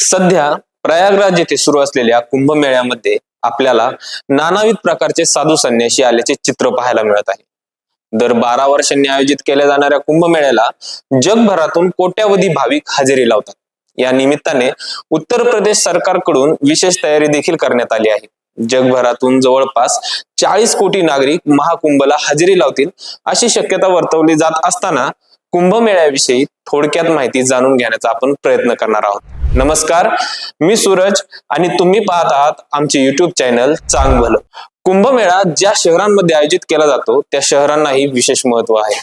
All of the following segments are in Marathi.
सध्या प्रयागराज येथे सुरू असलेल्या कुंभमेळ्यामध्ये आपल्याला नानाविध प्रकारचे साधू संन्याशी आल्याचे चित्र पाहायला मिळत आहे. दर बारा वर्षांनी आयोजित केल्या जाणाऱ्या कुंभमेळ्याला जगभरातून कोट्यावधी भाविक हजेरी लावतात. या निमित्ताने उत्तर प्रदेश सरकारकडून विशेष तयारी देखील करण्यात आली आहे. जगभरातून जवळपास चाळीस कोटी नागरिक महाकुंभला हजेरी लावतील अशी शक्यता वर्तवली जात असताना कुंभमेळ्याविषयी थोडक्यात माहिती जाणून घेण्याचा आपण प्रयत्न करणार आहोत. नमस्कार मी सूरज आणि तुम्ही पाहत आहात आमचे युट्यूब चॅनल चांग भलं कुंभमेळा ज्या शहरांमध्ये आयोजित केला जातो त्या शहरांनाही विशेष महत्त्व आहे.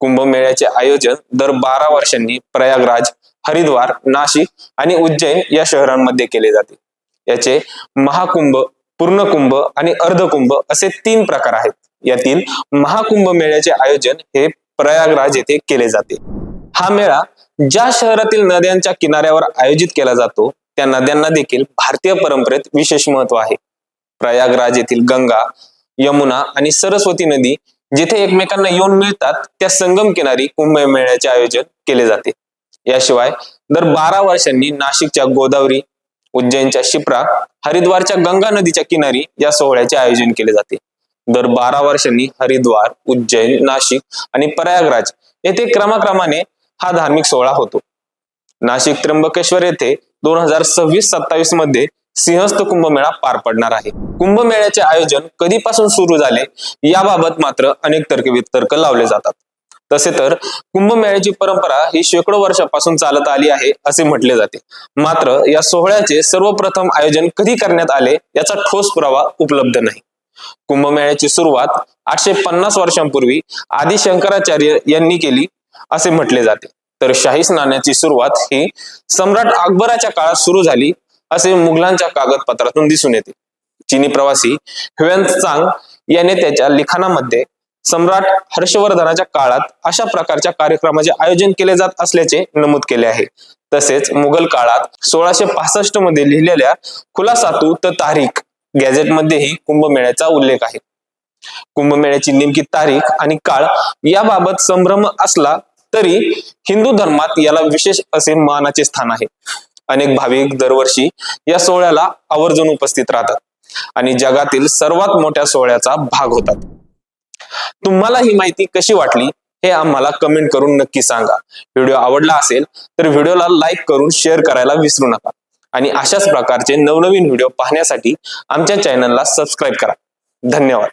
कुंभमेळ्याचे आयोजन दर बारा वर्षांनी प्रयागराज हरिद्वार नाशिक आणि उज्जैन या शहरांमध्ये केले जाते. याचे महाकुंभ पूर्णकुंभ आणि अर्धकुंभ असे तीन प्रकार आहेत. यातील महाकुंभ मेळ्याचे आयोजन हे प्रयागराज येथे केले जाते. हा मेळा ज्या शहरातील नद्यांच्या किनाऱ्यावर आयोजित केला जातो त्या नद्यांना देखील भारतीय परंपरेत विशेष महत्त्व आहे. प्रयागराज येथील गंगा यमुना आणि सरस्वती नदी जिथे एकमेकांना येऊन मिळतात त्या संगम किनारी कुंभमेळ्याचे आयोजन केले जाते. याशिवाय दर बारा वर्षांनी नाशिकच्या गोदावरी उज्जैनच्या शिप्रा हरिद्वारच्या गंगा नदीच्या किनारी या सोहळ्याचे आयोजन केले जाते. दर बारा वर्षांनी हरिद्वार उज्जैन नाशिक आणि प्रयागराज येथे क्रमाक्रमाने हा धार्मिक सोहळा होतो. नाशिक त्र्यंबकेश्वर येथे दोन हजार सव्वीस सत्तावीसमध्ये सिंहस्थ कुंभमेळा पार पडणार आहे. कुंभमेळ्याचे आयोजन कधीपासून सुरू झाले याबाबत मात्र अनेक तर्कवितर्क लावले जातात. तसे तर कुंभमेळ्याची परंपरा ही शेकडो वर्षापासून चालत आली आहे असे म्हटले जाते. मात्र या सोहळ्याचे सर्वप्रथम आयोजन कधी करण्यात आले याचा ठोस पुरावा उपलब्ध नाही. कुंभमेळ्याची सुरुवात आठशे पन्नास वर्षांपूर्वी आदि शंकराचार्य यांनी केली. असे म्हटले जाते. तर शाही स्नानाची सुरुवात ही सम्राट अकबराच्या काळात सुरू झाली असे मुघलांच्या कागदपत्रातून दिसून येते. चीनी प्रवासी ह्युएन चांग याने त्याच्या लिखाणामध्ये सम्राट हर्षवर्धनाच्या काळात अशा प्रकारच्या कार्यक्रमाचे आयोजन केले जात असल्याचे नमूद केले आहे. तसेच मुघल काळात सोळाशे पासष्टमध्ये लिहिलेल्या खुलासातू त तारीख गॅझेटमध्येही कुंभमेळ्याचा उल्लेख आहे. कुंभमेळ्याची नेमकी तारीख आणि काळ याबाबत संभ्रम असला तरी हिंदू धर्मात याला विशेष असे मानाचे स्थान आहे. अनेक भाविक दरवर्षी या सोहळ्याला आवर्जून उपस्थित राहतात आणि जगातील सर्वात मोठ्या सोहळ्याचा भाग होतात. तुम्हाला ही माहिती कशी वाटली हे आम्हाला कमेंट करून नक्की सांगा. व्हिडिओ आवडला असेल तर व्हिडिओला लाईक करून शेअर करायला विसरू नका. आणि अशाच प्रकारचे नवनवीन व्हिडिओ पाहण्यासाठी आमच्या चॅनलला सबस्क्राईब करा. धन्यवाद.